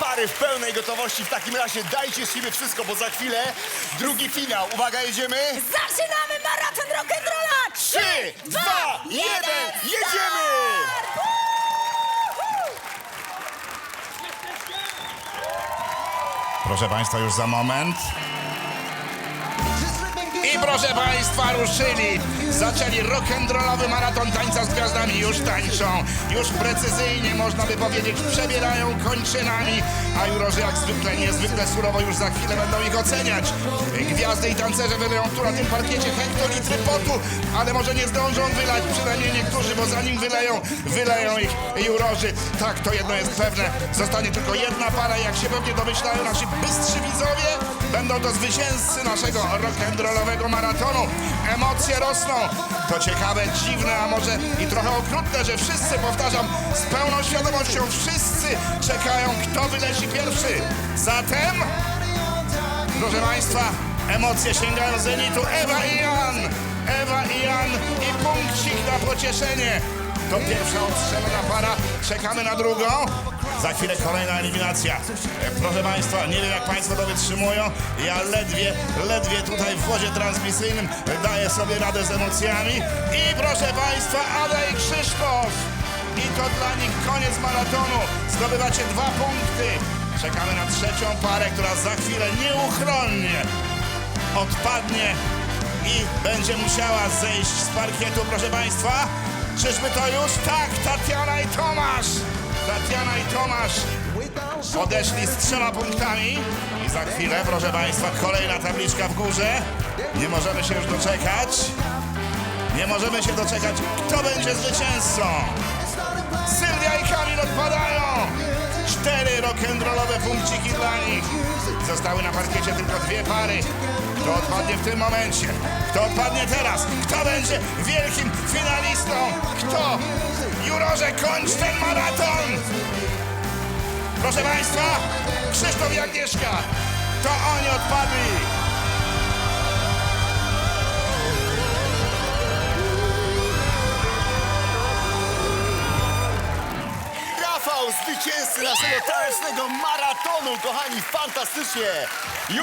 pary w pełnej gotowości. W takim razie dajcie z siebie wszystko, bo za chwilę drugi finał. Uwaga, jedziemy. Zaczynamy maraton rock'n'rolla! Trzy, dwa, jeden, jedziemy! Proszę Państwa, już za moment. I proszę Państwa, ruszyli. Zaczęli rock'n'rollowy maraton tańca z gwiazdami. Już tańczą, już precyzyjnie, można by powiedzieć, przebierają kończynami. A jurorzy jak zwykle, niezwykle surowo już za chwilę będą ich oceniać. Gwiazdy i tancerze wyleją tu na tym parkiecie hektolitry potu, ale może nie zdążą wylać, przynajmniej niektórzy, bo zanim wyleją, wyleją ich jurorzy. Tak, to jedno jest pewne. Zostanie tylko jedna para, jak się pewnie domyślają nasi bystrzy widzowie. Będą to zwycięzcy naszego rock'n'rollowego maratonu. Emocje rosną. To ciekawe, dziwne, a może i trochę okrutne, że wszyscy, powtarzam, z pełną świadomością, wszyscy czekają, kto wyleci pierwszy. Zatem, proszę Państwa, emocje sięgają zenitu. Ewa i Jan! Ewa i Jan i punkcik na pocieszenie. To pierwsza odstrzelona para. Czekamy na drugą. Za chwilę kolejna eliminacja. Proszę Państwa, nie wiem jak Państwo to wytrzymują. Ja ledwie, ledwie tutaj w wozie transmisyjnym daję sobie radę z emocjami. I proszę Państwa, Ada i Krzysztof. I to dla nich koniec maratonu. Zdobywacie dwa punkty. Czekamy na trzecią parę, która za chwilę nieuchronnie odpadnie i będzie musiała zejść z parkietu, proszę Państwa. Czyżby to już? Tak, Tatiana i Tomasz. Tatiana i Tomasz odeszli z trzema punktami. I za chwilę, proszę Państwa, kolejna tabliczka w górze. Nie możemy się już doczekać. Nie możemy się doczekać, kto będzie zwycięzcą. Sylwia i Kamil odpadają. Cztery rock'n'rollowe punkciki dla nich. Zostały na parkiecie tylko dwie pary. Kto odpadnie w tym momencie? Kto odpadnie teraz? Kto będzie wielkim finalistą? Jurorze, kończ ten maraton! Proszę Państwa, Krzysztof i Agnieszka, to oni odpadli. Rafał, zwycięzcy naszego tanecznego maratonu. Kochani, fantastycznie. Julia